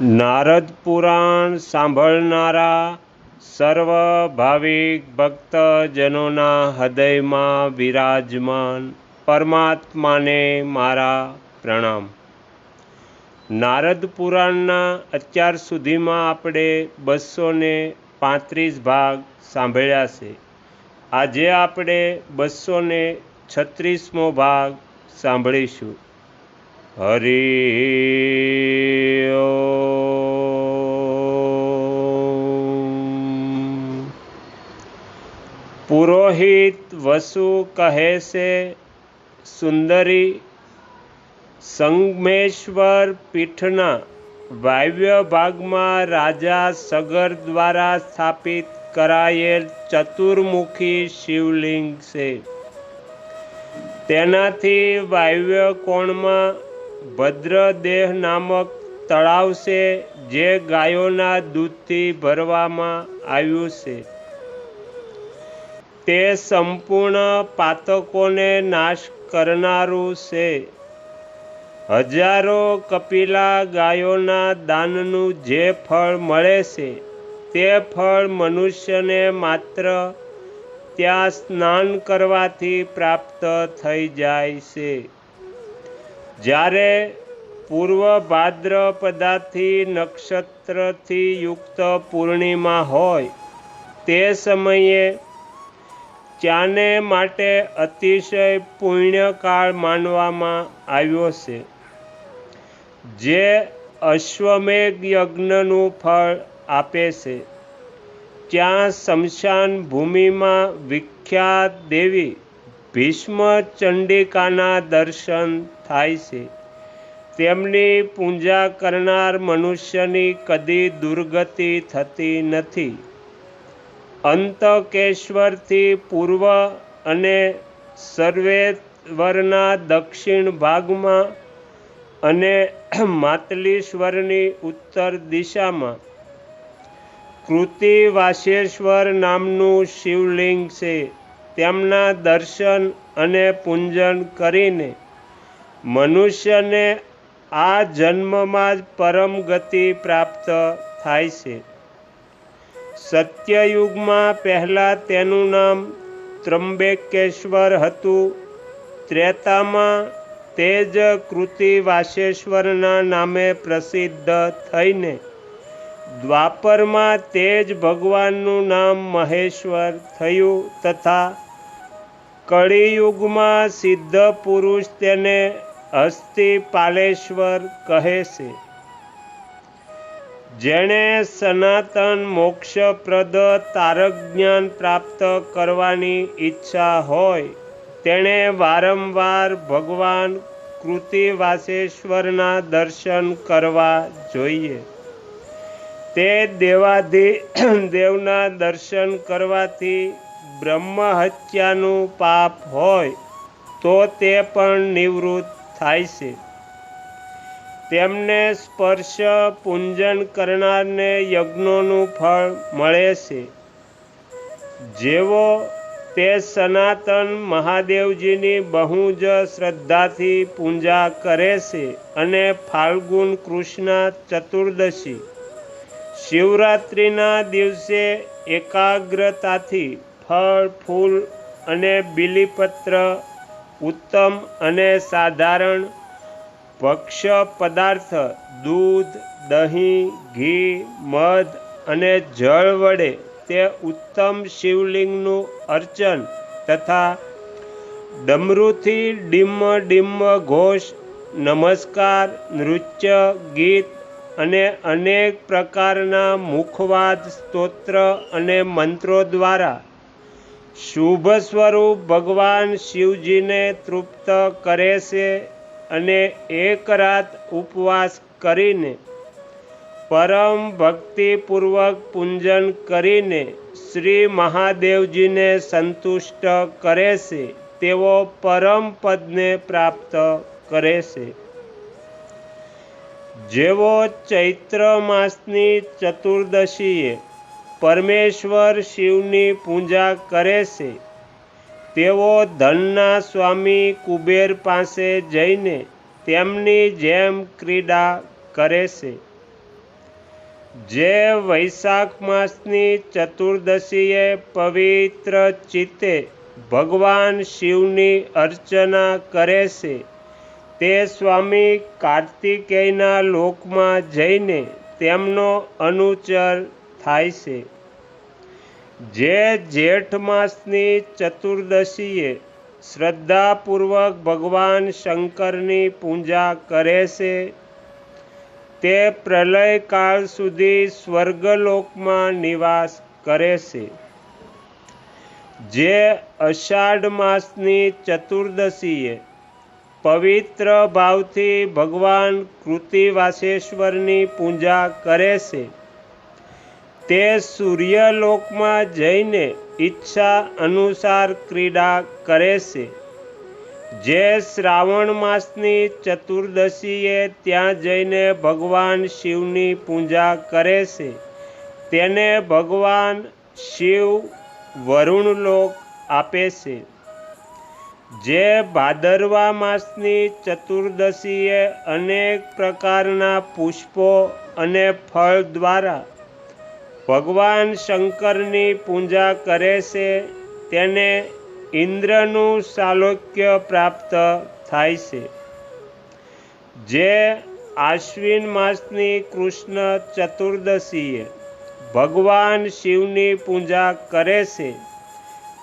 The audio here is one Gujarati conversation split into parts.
નારદ પુરાણ સાંભળનારા સર્વ ભાવિક ભક્તજનોના હૃદયમાં વિરાજમાન પરમાત્માને મારા પ્રણામ. નારદ પુરાણના અત્યાર સુધીમાં આપણે બસો પાંત્રીસ ભાગ સાંભળ્યા છે. આજે આપણે બસો છત્રીસમો ભાગ સાંભળીશું. હરિ. પુરોહિત વસુ કહે છે સુંદરી સંગમેશ્વર પીઠના વાવ્ય ભાગમાં રાજા સગર દ્વારા સ્થાપિત કરાયેલ ચતુર્મુખી શિવલિંગ છે તેનાથી વાવ્ય કોણમાં ભદ્રદેહ નામક તળાવ છે જે ગાયોના દૂધથી ભરવામાં આવ્યું છે. તે સંપૂર્ણ પાતકોને નાશ કરનારું છે. હજારો કપિલા ગાયોના દાનનું જે ફળ મળે છે, તે ફળ મનુષ્યને માત્ર ત્યાં સ્નાન કરવાથી પ્રાપ્ત થઈ જાય છે. જ્યારે પૂર્વ ભાદ્રપદાથી નક્ષત્રથી યુક્ત પૂર્ણિમા હોય, તે સમયે ત્યાંને માટે અતિશય પુણ્યકાળ માનવામાં આવ્યો છે, જે અશ્વમેઘ યજ્ઞનું ફળ આપે છે. ત્યાં શમશાન ભૂમિમાં વિખ્યાત દેવી ભીષ્મ ચંડિકાના દર્શન થાય છે. તેમની પૂજા કરનાર મનુષ્યની કદી દુર્ગતિ થતી નથી. અંતકેશ્વરથી પૂર્વ અને સર્વેશ્વરના દક્ષિણ ભાગમાં અને માતલીશ્વરની ઉત્તર દિશામાં. કૃતિવાસેશ્વર નામનું શિવલિંગ છે. તેમના દર્શન અને પૂજન કરીને મનુષ્યને આ જન્મમાં જ પરમ ગતિ પ્રાપ્ત થાય છે. સત્યયુગમાં પહેલાં તેનું નામ ત્રંબકેશ્વર હતું. ત્રેતામાં તે જ કૃતિ વાસેશ્વરના નામે પ્રસિદ્ધ થઈને દ્વાપરમાં તે જ ભગવાનનું નામ મહેશ્વર થયું તથા કળિયુગમાં સિદ્ધ પુરુષ તેને હસ્તિપાલેશ્વર કહે છે, જેણે સનાતન મોક્ષપ્રદ તારક જ્ઞાન પ્રાપ્ત કરવાની ઈચ્છા હોય, તેણે વારંવાર ભગવાન કૃતિવાસેશ્વરના દર્શન કરવા જોઈએ. તે દેવાધિ, દેવના દર્શન કરવાથી બ્રહ્મ હત્યાનું પાપ હોય, તો તે પણ નિવૃત્ત થાય છે. તેમને સ્પર્શ પૂંજન કરનારને યજ્ઞોનું ફળ મળે છે. જેવો તે સનાતન મહાદેવજીની બહુ જ શ્રદ્ધાથી પૂજા કરે છે અને ફાલ્ગુન કૃષ્ણ ચતુર્દશી, શિવરાત્રિના દિવસે એકાગ્રતાથી ફળ, ફૂલ અને બીલીપત્ર ઉત્તમ અને સાધારણ ભક્ષ્ય પદાર્થ, દૂધ, દહીં, ઘી, મધ અને જળ વડે તે ઉત્તમ શિવલિંગનું અર્ચન તથા ડમરૂથી ડિમ્મ ડિમ્મ ઘોષ, નમસ્કાર, નૃત્ય, ગીત અને અનેક પ્રકારના મુખવાદ, સ્તોત્ર અને મંત્રો દ્વારા શુભ સ્વરૂપ ભગવાન શિવજીને તૃપ્ત કરે છે અને એક રાત ઉપવાસ કરીને પરમ ભક્તિપૂર્વક પૂજન કરીને શ્રી મહાદેવજીને સંતુષ્ટ કરે છે, તેઓ પરમ પદને પ્રાપ્ત કરે છે. જેવો ચૈત્ર માસની ચતુર્દશીએ પરમેશ્વર શિવની પૂજા કરે છે. તેઓ ધનના સ્વામી કુબેર પાસે જઈને તેમની જેમ ક્રીડા કરે છે. જે વૈશાખ માસની ચતુર્દશીએ પવિત્ર ચિત્તે ભગવાન શિવની અર્ચના કરે છે. તે સ્વામી કાર્તિકેયના લોકમાં જઈને તેમનો અનુચર થાય છે. જે જેઠ માસની ચતુર્દશીએ શ્રદ્ધાપૂર્વક ભગવાન શંકરની પૂજા કરે છે, તે પ્રલયકાળ સુધી સ્વર્ગલોકમાં નિવાસ કરે છે. જે અષાઢ માસની ચતુર્દશીએ પવિત્ર ભાવથી ભગવાન કૃતિવાસેશ્વરની પૂજા કરે છે તે સૂર્યલોકમાં જઈને ઈચ્છા અનુસાર ક્રીડા કરે છે. જે શ્રાવણ માસની ચતુર્દશીએ ત્યાં જઈને ભગવાન શિવની પૂજા કરે છે. તેને ભગવાન શિવ વરુણલોક આપે છે. જે ભાદરવા માસની ચતુર્દશીએ અનેક પ્રકારના પુષ્પો અને ફળ દ્વારા ભગવાન શંકરની પૂજા કરે છે, તેને ઇન્દ્રનું સાલોક્ય પ્રાપ્ત થાય છે. જે આશ્વિન માસની કૃષ્ણ ચતુર્દશીએ ભગવાન શિવની પૂજા કરે છે,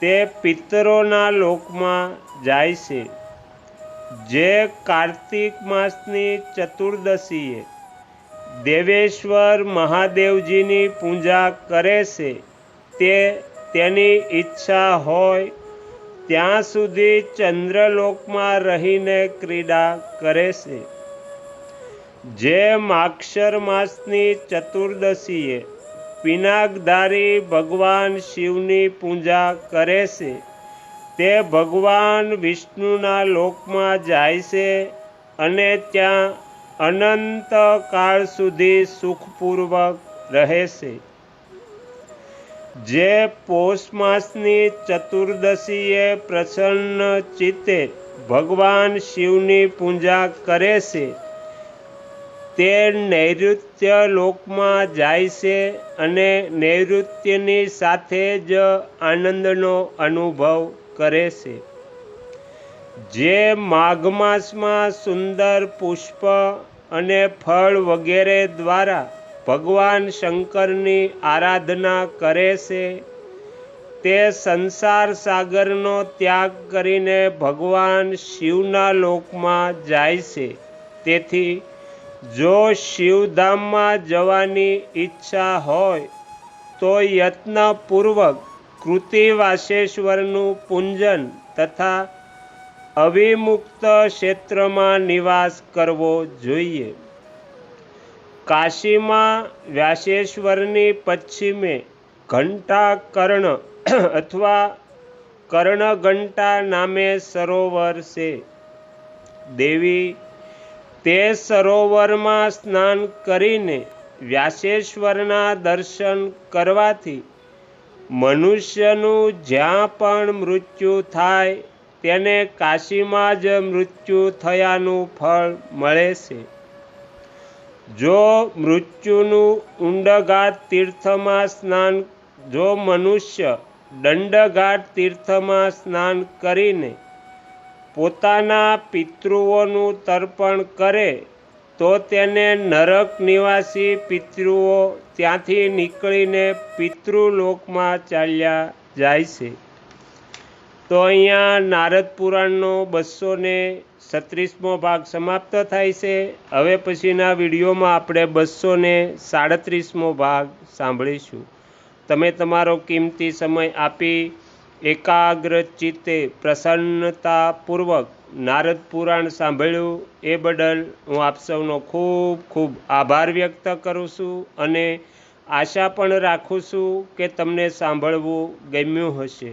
તે પિતરોના લોકમાં જાય છે. જે કાર્તિક માસની ચતુર્દશીએ દેવેશ્વર મહાદેવજીની પૂજા કરે છે, તે તેની ઈચ્છા હોય, ત્યાં સુધી ચંદ્રલોકમાં રહીને ક્રીડા કરે છે. જે માક્ષર માસની ચતુર્દશીએ પિનાકધારી ભગવાન શિવની પૂજા કરે છે, તે ભગવાન વિષ્ણુના લોકમાં જાય છે અને ત્યાં અનંત કાળ સુધી સુખપૂર્વક રહે છે જે પોષ માસની ચતુર્દશીએ પ્રસન્ન ચિત્તે ભગવાન શિવની પૂજા કરે છે. તે નૈઋત્ય લોકમાં જાય છે અને નૈઋત્યની સાથે જ આનંદનો અનુભવ કરે છે. જે માઘ માસમાં સુંદર પુષ્પ અને ફળ વગેરે દ્વારા ભગવાન શંકરની આરાધના કરે છે. તે સંસાર સાગરનો ત્યાગ કરીને ભગવાન શિવના લોકમાં જાય છે. તેથી જો શિવધામમાં જવાની ઈચ્છા હોય, તો યત્નપૂર્વક કૃતિવાસેશ્વરનું પૂંજન તથા અવિમુક્ત ક્ષેત્રમાં નિવાસ કરવો જોઈએ. કાશીમાં વ્યાસેશ્વરની પશ્ચિમે ઘંટા કર્ણ અથવા કર્ણઘંટા નામે સરોવર છે. દેવી તે સરોવરમાં સ્નાન કરીને વ્યાસેશ્વરના દર્શન કરવાથી મનુષ્યનું જ્યાં પણ મૃત્યુ થાય તેને કાશીમાં જ મૃત્યુ થયાનું ફળ મળે છે. જો મૃત્યુનું ઊંડઘાટ તીર્થમાં સ્નાન, જો મનુષ્ય દંડઘાટ તીર્થમાં સ્નાન કરીને પોતાના પિતૃઓનું તર્પણ કરે, તો તેને નરક નિવાસી પિતૃઓ ત્યાંથી નીકળીને પિતૃલોકમાં ચાલ્યા જાય છે. તો અહીંયા નારદ પુરાણનો બસો ને છત્રીસમો ભાગ સમાપ્ત થાય છે. હવે પછીના વિડીયોમાં આપણે બસો ને સાડત્રીસમો ભાગ સાંભળીશું. તમે તમારો કિંમતી સમય આપી એકાગ્ર ચિત્તે પ્રસન્નતાપૂર્વક નારદ પુરાણ સાંભળ્યું એ બદલ હું આપ સૌનો ખૂબ ખૂબ આભાર વ્યક્ત કરું છું અને આશા પણ રાખું છું કે તમને સાંભળવું ગમ્યું હશે.